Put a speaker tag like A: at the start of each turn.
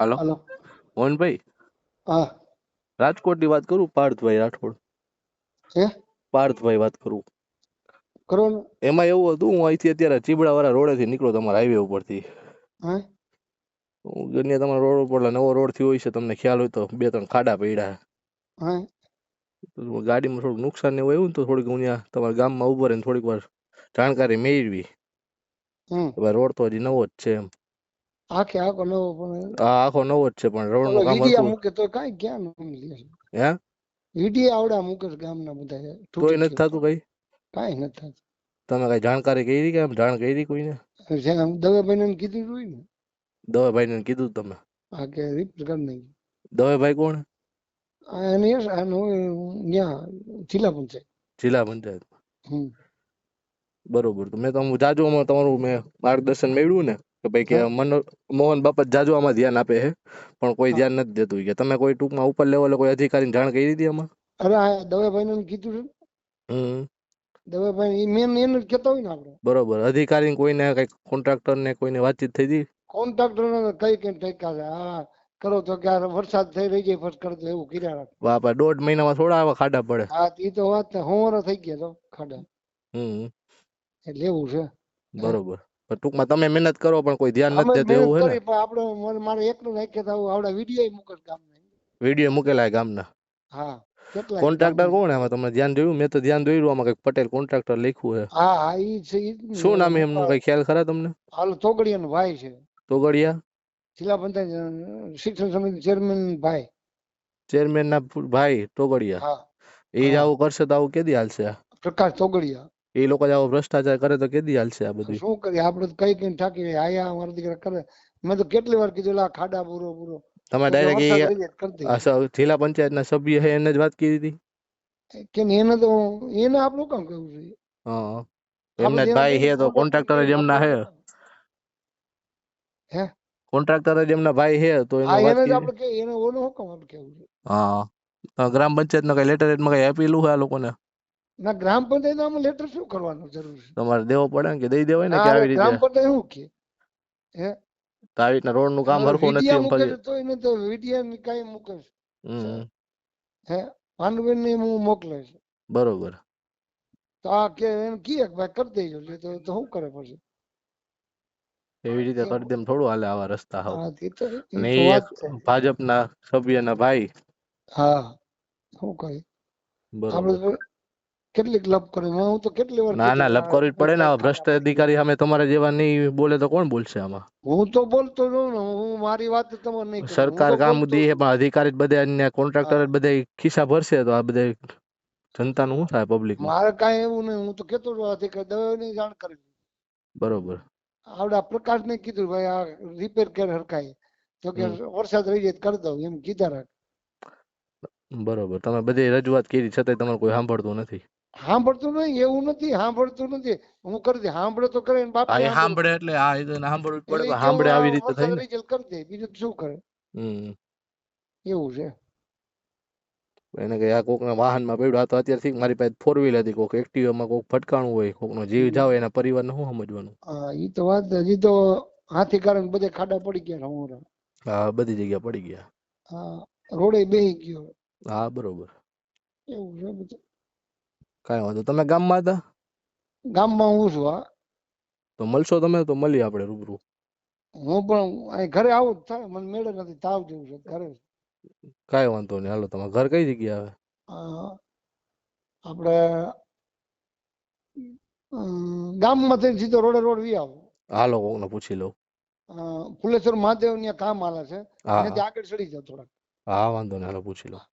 A: હાલો.
B: હાલો.
A: મોહનભાઈ.
B: હા.
A: રાજકોટની વાત કરું પાર્થભાઈ રાઠોડ?
B: છે
A: પાર્થભાઈ વાત કરું.
B: કરો ને
A: એમાં એવું હતું હું અહીંથી અત્યારે ચીબડાવાળા રોડેથી નીકળો તમારા હાઈવે ઉપરથી.
B: હા?
A: હું ગણ્યા તમારા રોડ ઉપર એટલે નવો રોડ થયો હોય છે તમને ખ્યાલ હોય તો બે ત્રણ ખાડા પડ્યા.
B: હા?
A: ગાડીમાં થોડું નુકસાન ને એવું આવ્યું ને તો થોડીક હું ત્યાં તમારા ગામમાં ઊભો રહીને થોડીક વાર જાણકારી મેળવી. રોડ તો હજી નવો જ છે એમ.
B: આખે આખો નવો પણ
A: આખો નવો જ છે પણ રોડનું કામ હતું.
B: મૂકે તો કાંઈ ક્યાં નામ લે
A: હે?
B: ઈડી આવડા મૂકે ગામના બધા
A: કોઈ નથી થતું કઈ?
B: કાઈ નથી થતું.
A: તમે કઈ જાણકારી કરી કે એમ? જાણ કરી કોઈને?
B: જેમ દવાભાઈને કીધું હોય ને.
A: દવાભાઈને કીધું તમે?
B: આ કે રિપેર કરી નાખી
A: દવાભાઈ કોણ?
B: એને આનો ત્યાં જિલ્લા પંચાયત.
A: જિલ્લા પંચાયત બરોબર. તો મેં તમને જાજુ તમારું મેં માર્ગદર્શન મેળવ્યું ને. કે ભાઈ કે
B: હા.
A: મનો મોહન બાપત જાજુ આમાં ધ્યાન આપે છે પણ કોઈ
B: હા.
A: ધ્યાન નથી દેતું કે તમે કોઈ ટૂંકમાં ઉપર લેવલે કોઈ અધિકારીને જાણ કરી હતી આમાં?
B: અરે આ દવાભાઈને કીધું છે ને.
A: હમ.
B: દવાભાઈ મેન એને જ કહેતા હોય ને આપણે
A: બરોબર. અધિકારીને કોઈને કઈ કોન્ટ્રાક્ટર ને કોઈને વાતચીત થઈ હતી?
B: કોન્ટ્રાક્ટર કઈ કઈ ઠેકા છે. હા કરો તો કે આ વરસાદ થઈ રહી જાય ફટ કરતો એવું કર્યા રાખે.
A: બાપા દોઢ મહિનામાં થોડા આવા ખાડા પડે.
B: હા ઈ તો વાત છે. હોવારો થઈ ગયા તો ખાડા.
A: હમ.
B: એટલે એવું છે.
A: બરોબર. પણ ટૂંકમાં તમે મહેનત કરો પણ કોઈ ધ્યાન નથી દેતું એવું
B: મહેનત
A: હે ને?
B: પણ આપણે મારે એકલું નાખીએ તો આવડા વીડિયો મૂકે ગામના.
A: વીડિયો મૂકેલા ગામના?
B: હા
A: કોન્ટ્રાક્ટર કોણ એમાં તમે ધ્યાન જોયું? મેં તો ધ્યાન દોર્યું આમાં કંઈક પટેલ કોન્ટ્રાક્ટર લખ્યું છે
B: હા હા ઈ છે.
A: શું નામ એમનું? કઈ ખ્યાલ ખરા તમને?
B: હાલ તોગડિયાનો ભાઈ છે.
A: તોગડિયા?
B: જિલ્લા પંચાયત શિક્ષણ સમિતિ ચેરમેન ભાઈ.
A: ચેરમેન ના ભાઈ તોગડિયા?
B: હા.
A: એ જ આવું કરશે તો આવું કેદી હાલશે?
B: પ્રકાશ તોગડિયા.
A: એ લોકો આવો ભ્રષ્ટાચાર કરે તો કેદી હાલશે આ બધું?
B: શું કરીએ? આપણે કઈ કઈ ઠાકી આયા અમારા દીકરા કરે. મેં તો કેટલી વાર કીધું લા ખાડા પૂરો પૂરો
A: તમે ડાયરેક્ટ
B: કરી
A: આ જિલ્લા પંચાયતના સભ્ય છે એને જ વાત કરી હતી
B: કે એને તો એને આપણું કામ કરવું જોઈએ.
A: હા એમને ભાઈ
B: હે
A: છે તો કોન્ટ્રાક્ટર જ એમના છે
B: હે.
A: કોન્ટ્રાક્ટર જ એમના ભાઈ છે તો
B: હા
A: એમને વાત
B: એને આપણે કે એને ઓનો હુકમ કામ આપણે કેવું છે?
A: હા. ગ્રામ પંચાયતના કઈ લેટરમાં કઈ આપેલું છે આ લોકોને?
B: ના ગ્રામ પંચાયત આમાં લેટર શું કરવાનું જરૂર છે?
A: તમારે દેવો પડે ને કે દઈ દેવાય ને કે આવી રીતે
B: ગ્રામ પંચાયત શું કે? હે?
A: તો આવી રીતના રોડનું કામ હરખું નથી એમ
B: પછી તો એને તો વિડિયા કઈ મૂકે છે. હે? ભાનુબેન ને હું મોકલે છે.
A: બરોબર.
B: તો આ કે એમ કીએ ભાઈ કરી દેજો લે તો તો શું કરે પછી?
A: એવી રીતે કરી દેમ થોડું હાલે આવા રસ્તા હાવ.
B: છે.
A: ભાજપના સભ્યના ભાઈ.
B: હા શું કહે?
A: બરોબર.
B: કેટલીક લપ કરી હું તો કેટલી વાર
A: ના ના લપ કરવી પડે ને આવા ભ્રષ્ટ અધિકારી સામે તમારા જેવા નહીં બોલે તો કોણ બોલશે આમાં?
B: હું તો બોલતો જ ને હું મારી વાત તમારે નહીં
A: સરકાર કામ દી પણ અધિકારી જ બધા અન્ય કોન્ટ્રાક્ટર જ. બધા ખિસ્સા ભરશે તો આ બધા જનતાનું શું થાય પબ્લિક
B: મારે કાંઈ એવું નહીં હું તો કેતો જ અધિકારી દવાની જાણ કરી
A: બરોબર.
B: આવડા પ્રકાશ ને કીધું ભાઈ આ રિપેર કેર હરકાય તો કે વરસાદ રહી જાય કરી દઉં એમ કીધા રાખ.
A: બરોબર તમે બધી રજૂઆત કરી છતાંય તમારે કોઈ સાંભળતું નથી.
B: સાંભળતું નહીં એવું નથી સાંભળતું નથી. હું કરી દે સાંભળે તો કરે ને બાપ
A: સાંભળે એટલે આ એ સાંભળવું પડે સાંભળે આવી રીતે
B: તો કરી દે બીજું શું કરે? એવું છે.
A: એને કે આ કોકના વાહનમાં પડ્યું આ તો અત્યારથી મારી પાસે ફોર વ્હીલ હતી કોક એક્ટિવામાં કોક ફટકાણું હોય કોકનો જીવ જાવ એના પરિવારને શું સમજવાનું?
B: હા ઈ તો વાત. હજી તો હાથી કારણ બધે ખાડા પડી ગયા
A: હા બધી જગ્યા પડી ગયા.
B: હા રોડે બેહી ગયો.
A: હા બરોબર.
B: એવું છે બધું.
A: કાંઈ વાંધો. તમે ગામમાં હતા?
B: ગામમાં હું છું હા.
A: તો મળશો તમે? તો મળીએ આપણે રૂબરૂ.
B: હું પણ અહીં ઘરે આવું જ થાય. મને મેળે નથી તાવ જેવું છે ઘરે
A: કાંઈ વાંધો નહીં. હાલો તમારે ઘર કઈ જગ્યા આવે?
B: આપણે ગામમાં ગામમાંથી સીધો રોડે રોડ વી આવો.
A: હાલો કોકને પૂછી લઉં.
B: ફુલેશ્વર મહાદેવ ત્યાં કામ હાલે છે. ત્યાંથી આગળ ચડી જાવ થોડાક.
A: હા વાંધો નહીં. હાલો પૂછી લઉં.